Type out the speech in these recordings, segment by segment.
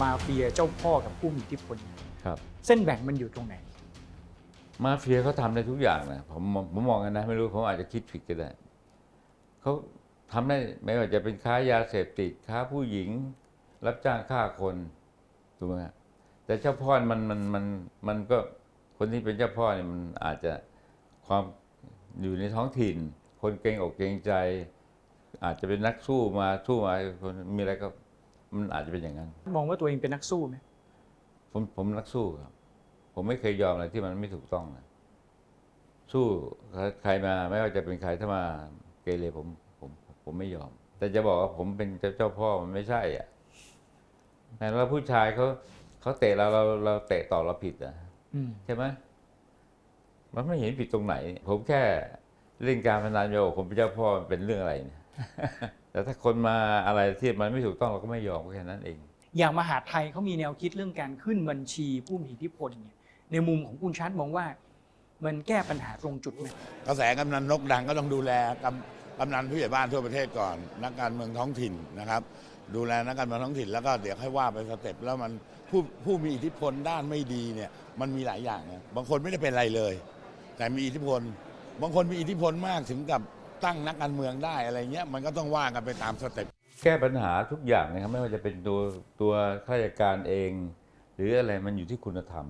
มาเฟียเจ้าพ่อกับผู้มีอิทธิพลครับ เส้นแบ่งมันอยู่ตรงไหน มาเฟียเขาทำได้ทุกอย่างนะผมมองผมมองกันนะไม่รู้ผมอาจจะคิดผิดก็ได้เขาทำได้ไม่ว่าจะเป็นค้ายาเสพติดค้าผู้หญิง รับจ้างฆ่าคนถูกไหมฮะแต่เจ้าพ่อมันมันมันมันก็คนที่เป็นเจ้าพ่อเนี่ยมันอาจจะความอยู่ในท้องถิ่น คนเกรงอกเกรงใจ อาจจะเป็นนักสู้มาสู้มาคนมีอะไรก็มันอาจจะเป็นอย่างนั้น มองว่าตัวเองเป็นนักสู้ไหมผมผมนักสู้ครับ ผมไม่เคยยอมอะไรที่มันไม่ถูกต้องนะสู้ใครมาไม่ว่าจะเป็นใครถ้ามาเกเรผมผมผมไม่ยอม แต่จะบอกว่าผมเป็นเจ้าเจ้าพ่อมันไม่ใช่อะแต่ว่าผู้ชายเขาเขาเตะเราเราเราเตะต่อเราผิดอะอืมใช่ไหมมันไม่เห็นผิดตรงไหน ผมแค่ เล่นการพนันโยผมเป็นเจ้าพ่อมันเป็นเรื่องอะไรเนี่ย แต่ถ้าคนมาอะไรที่มันไม่ถูกต้องเราก็ไม่ยอมก็แค่นั้นเอง อย่างมหาดไทยเขามีแนวคิดเรื่องการขึ้นบัญชีผู้มีอิทธิพลเนี่ยในมุมของคุณชัดมองว่า มันแก้ปัญหาตรงจุดไหมกระแสกำนันนกดังก็ต้องดูแลกำกำนันผู้ใหญ่บ้านทั่วประเทศก่อน นักการเมืองท้องถิ่นนะครับ ดูแลนักการเมืองท้องถิ่นแล้วก็เดี๋ยวให้ว่าไปสเต็ปแล้วมันผู้ผู้มีอิทธิพลด้านไม่ดีเนี่ยมันมีหลายอย่างนะบางคนไม่ได้เป็นอะไรเลย แต่มีอิทธิพล บางคนมีอิทธิพลมากถึงกับตั้งนักการเมืองได้อะไรเงี้ยมันก็ต้องว่ากันไปตามสเต็ปแก้ปัญหาทุกอย่างนะครับไม่ว่าจะเป็นตัวตัวข้าราชการเอง หรืออะไรมันอยู่ที่คุณธรรม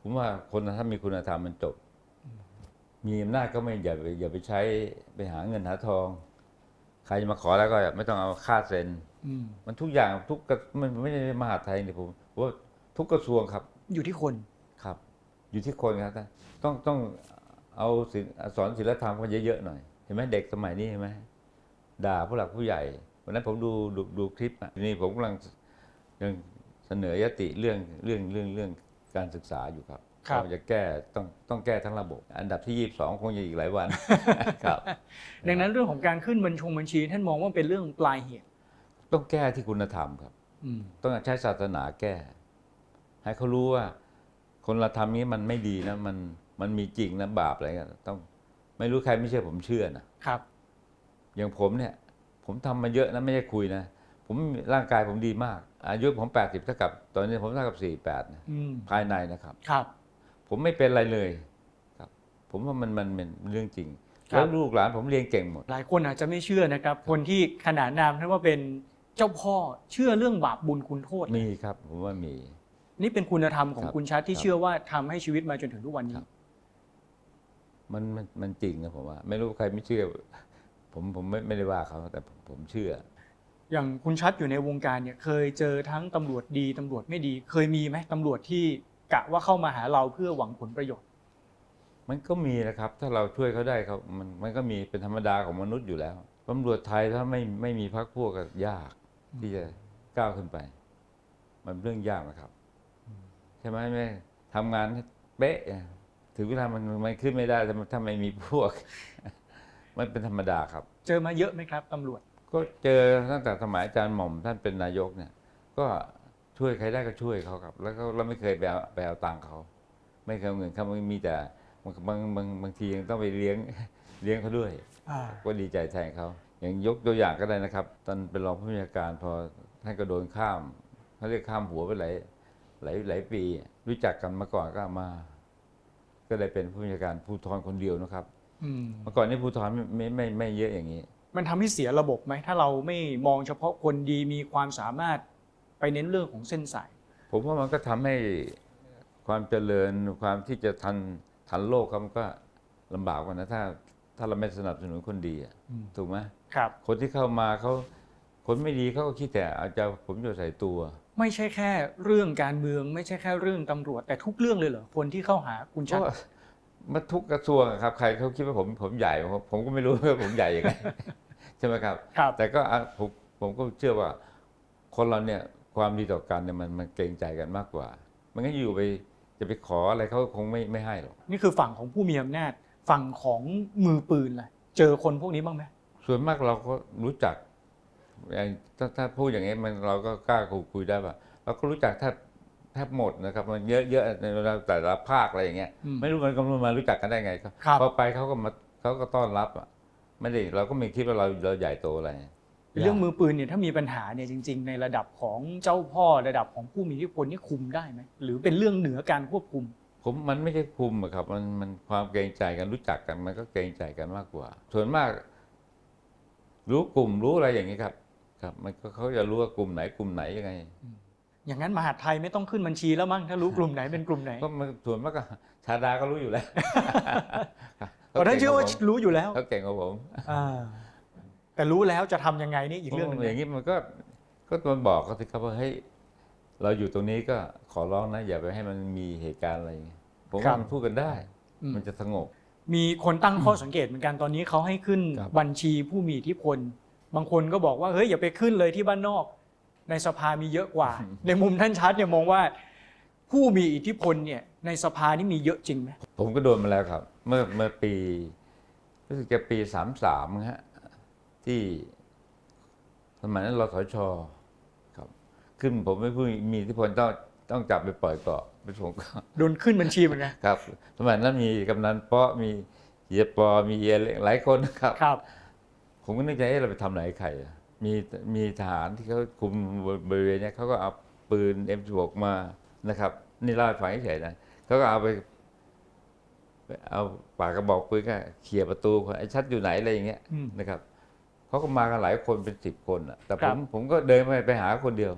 ผมว่าคนถ้ามีคุณธรรมมันจบ มีอำนาจก็ไม่อย่าไปอย่าไปใช้ไปหาเงินหาทอง ใครจะมาขอแล้วก็ไม่ต้องเอาค่าเซ็นอืมมันทุกอย่างทุกกระมันไม่ใช่มหาดไทยนี่ผมผมว่าทุกกระทรวงครับ อยู่ที่คนครับ อยู่ที่คนครับต้องต้อง เอาศิลสอนศิลธรรมกันเยอะๆหน่อย เห็นไหมเด็กสมัยนี้เห็นไหมด่าผู้หลักผู้ใหญ่วันนั้นผมดูดูดูคลิปอะทีนี้ผมกำลังยังเสนอยติเรื่องเรื่องเรื่องเรื่องการศึกษาอยู่ครับครับว่าจะแก้ต้องต้องแก้ทั้งระบบ อันดับที่ 22 คงจะอีกหลายวันครับ ดังนั้นเรื่องของการขึ้นบัญชงบัญชี ท่านมองว่าเป็นเรื่องปลายเหตุ ต้องแก้ที่คุณธรรมครับอืมต้องใช้ศาสนาแก้ ให้เขารู้ว่าคนเราทำนี้มันไม่ดีนะมัน มันมีจริงนะบาปอะไรกันต้องไม่รู้ใครไม่เชื่อผมเชื่อนะครับ อย่างผมเนี่ย ผมทำมาเยอะนะไม่ใช่คุยนะผมร่างกายผมดีมาก อายุผม80เท่ากับ ตอนนี้ผมเท่ากับ48นะอืมภายในนะครับ ครับ ผมไม่เป็นอะไรเลยครับ ผมว่ามันมันเป็นเรื่องจริงครับแล้วลูกหลานผมเรียนเก่งหมด หลายคนอาจจะไม่เชื่อนะครับ คนที่ขนานนามท่านว่าเป็นเจ้าพ่อเชื่อเรื่องบาปบุญคุณโทษมีครับ ผมว่ามี นี่เป็นคุณธรรมของครับคุณชัดที่ครับเชื่อว่าทำให้ชีวิตมาจนถึงทุกวันนี้ครับ มันมันมันจริงนะผมว่า ไม่รู้ใครไม่เชื่อ ผมผมไม่ไม่ได้ว่าเขาแต่ผมผมเชื่อ อย่างคุณชัดอยู่ในวงการเนี่ยเคยเจอทั้งตำรวจดีตำรวจไม่ดี เคยมีไหมตำรวจที่กะว่าเข้ามาหาเราเพื่อหวังผลประโยชน์ มันก็มีนะครับ ถ้าเราช่วยเขาได้เขามันมันก็มีเป็นธรรมดาของมนุษย์อยู่แล้วตำรวจไทยถ้าไม่ไม่มีพรรคพวกก็ยาก ที่จะก้าวขึ้นไป มันเรื่องยากนะครับ ใช่ไหมแม่ทำงานให้เป๊ะอะ ถึงเวลามันมันขึ้นไม่ได้ถ้าถ้าไม่มีพวก มันเป็นธรรมดาครับ เจอมาเยอะไหมครับตำรวจ ก็เจอตั้งแต่สมัยอาจารย์หม่อมท่านเป็นนายกเนี่ย ก็ช่วยใครได้ก็ช่วยเขาครับ แล้วก็เราไม่เคยไปเอาไปเอาตังค์เขา ไม่เคยเอาเงินเขามีแต่บางบางบางบางทียังต้องไปเลี้ยงเลี้ยงเขาด้วยก็ดีใจแทนเขาอย่างยกตัวอย่างก็ได้นะครับตอนเป็นรองผู้บัญชาการพอท่านก็โดนข้ามเขาเรียกข้ามหัวไปหลายหลายหลายปี รู้จักกันมาก่อนก็มา ก็ได้เป็นผู้บัญชาการภูธรคนเดียวนะครับอืมเมื่อก่อนนี่ภูธรไม่ไม่ไม่ไม่เยอะอย่างนี้ มันทำให้เสียระบบไหม ถ้าเราไม่มองเฉพาะคนดีมีความสามารถไปเน้นเรื่องของเส้นสาย ผมว่ามันก็ทำให้ความเจริญความที่จะทันทันโลกครับมันก็ลำบากกว่านะถ้าถ้าเราไม่สนับสนุนคนดีอะอืม ถูกไหมครับ คนที่เข้ามาเขา คนไม่ดีเขาก็คิดแต่เอาจะผมจะใส่ตัว ไม่ใช่แค่เรื่องการเมือง ไม่ใช่แค่เรื่องตำรวจแต่ทุกเรื่องเลยเหรอคนที่เข้าหาคุณเพชัดราะว่ามาทุกกระทรวงอะครับใครเขาคิดว่าผมผมใหญ่ผมผมก็ไม่รู้ว่าผมใหญ่ยังไงใช่ไหมครับครับแต่ก็อะผมผมก็เชื่อว่า คนเราเนี่ยความดีต่อกันเนี่ยมันมันเกรงใจกันมากกว่า มันก็อยู่ไปจะไปขออะไรเขาคงไม่ไม่ให้หรอกนี่คือฝั่งของผู้มีอำนาจฝั่งของมือปืนล่ะเจอคนพวกนี้บ้างไหมส่วนมากเราก็รู้จักอย่าง ถ้าถ้าพูดอย่างนี้มันเราก็กล้าคุยได้ว่าเราก็รู้จักแทบแทบหมดนะครับ มันเยอะเยอะในแต่ละภาคอะไรอย่างเงี้ยอืมไม่รู้มันก็มารู้จักกันได้ไงครับครับพอไปเขาก็มาเขาก็ต้อนรับอะไม่ได้เราก็ไม่คิดว่าเราเราใหญ่โตอะไรเรื่องมือปืนเนี่ยถ้ามีปัญหาเนี่ยจริง ๆ ในระดับของเจ้าพ่อระดับของผู้มีอิทธิพลนี่คุมได้ไหมหรือเป็นเรื่องเหนือการควบคุม ผมมันไม่ใช่คุมอะครับ มันมันความเกรงใจกันรู้จักกันมันก็เกรงใจกันมากกว่า ส่วนมาก รู้กลุ่มรู้อะไรอย่างนี้ครับ ครับ มันก็เขาจะรู้ว่ากลุ่มไหนกลุ่มไหนยังไง อย่างนั้นมหาดไทยไม่ต้องขึ้นบัญชีแล้วมั้งถ้ารู้กลุ่มไหนเป็นกลุ่มไหนก็มันส่วนมากก็ชาดาก็รู้อยู่แล้วเพราะท่านเชื่อว่ารู้อยู่แล้วเขาเก่งกว่าผมอ่าแต่รู้แล้วจะทำยังไงนี่อีกเรื่องหนึงอย่างนะนี้มันก็ก็ตนบอกเขาสิครับว่าเฮ้ยเราอยู่ตรงนี้ก็ขอร้องนะอย่าไปให้มันมีเหตุการณ์อะไรอย่างเงี้ยผมว่ามันพูดกันได้อืมมันจะสงบ มีคนตั้งข้อสังเกตเหมือนกันตอนนี้เขาให้ขึ้นครับบัญชีผู้มีอิทธิพล บางคนก็บอกว่าเฮ้ยอย่าไปขึ้นเลยที่บ้านนอก ในสภามีเยอะกว่า ในมุมท่านชัดเนี่ยมองว่าผู้มีอิทธิพลเนี่ยในสภานี่มีเยอะจริงไหมผมก็โดนมาแล้วครับ เมื่อเมื่อปีรู้สึกจะปีสามสามฮะที่สมัยนั้นรสชครับ ขึ้นผมไม่พูดมีอิที่พลต้องต้องจับไปปล่อยเกาะเป็นผมก็โดนขึ้นบัญชีเหมือนกันครับ สมัยนั้นมีกำนันเปาะมีเฮียปอมีเอียเล็กหลายคนนะครับครับ ผมก็นึกใจเอ๊ะเราไปทำไหนใครอะมีมีทหารที่เขาคุมบริเวณเนี้ยเขาก็เอาปืน M16 มานะครับนี่เล่าให้ฟังเฉยๆนะเขาก็เอาไปไป เอาปากกระบอกปืนก็เขี่ยประตูไอ้ชัดอยู่ไหนอะไรอย่างเงี้ยอืม นะครับเขาก็มากันหลายคนเป็นสิบคนอะแต่คผรับมผมก็เดินไปไปหาคนเดียว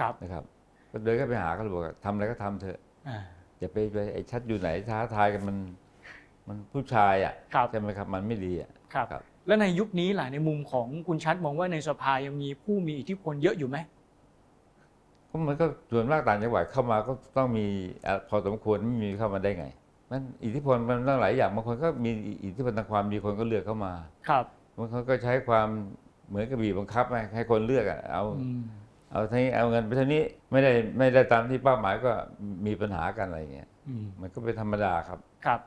ครับนะครับ ก็เดินก็ไปหาเขาเลยบอกว่าทำอะไรก็ทำเถอะ อ่าอย่าไปไปไอ้ชัดอยู่ไหนท้าทายกันมัน มันผู้ชายอะครับใช่ไหมครับ มันไม่ดีอะ ครับ ครับ แล้วในยุคนี้ล่ะในมุมของคุณชัดมองว่าในสภายังมีผู้มีอิทธิพลเยอะอยู่ไหมก็มันก็ส่วนมากต่างจังหวัดเข้ามาก็ต้องมีอะพอสมควรไม่มีเข้ามาได้ไงมันอิทธิพลมันต้องหลายอย่างบางคนก็มีอิทธิพลทางความดีคนก็เลือกเข้ามา ครับบางคนก็ใช้ความเหมือนกับบีบบังคับไงให้คนเลือกอะเอาอืมเอาเท่านี้เอาเงินไปเท่านี้ไม่ได้ไม่ได้ตามที่เป้าหมายก็มีปัญหากันอะไรอย่างเงี้ยอืมมันก็เป็นธรรมดาครับครับ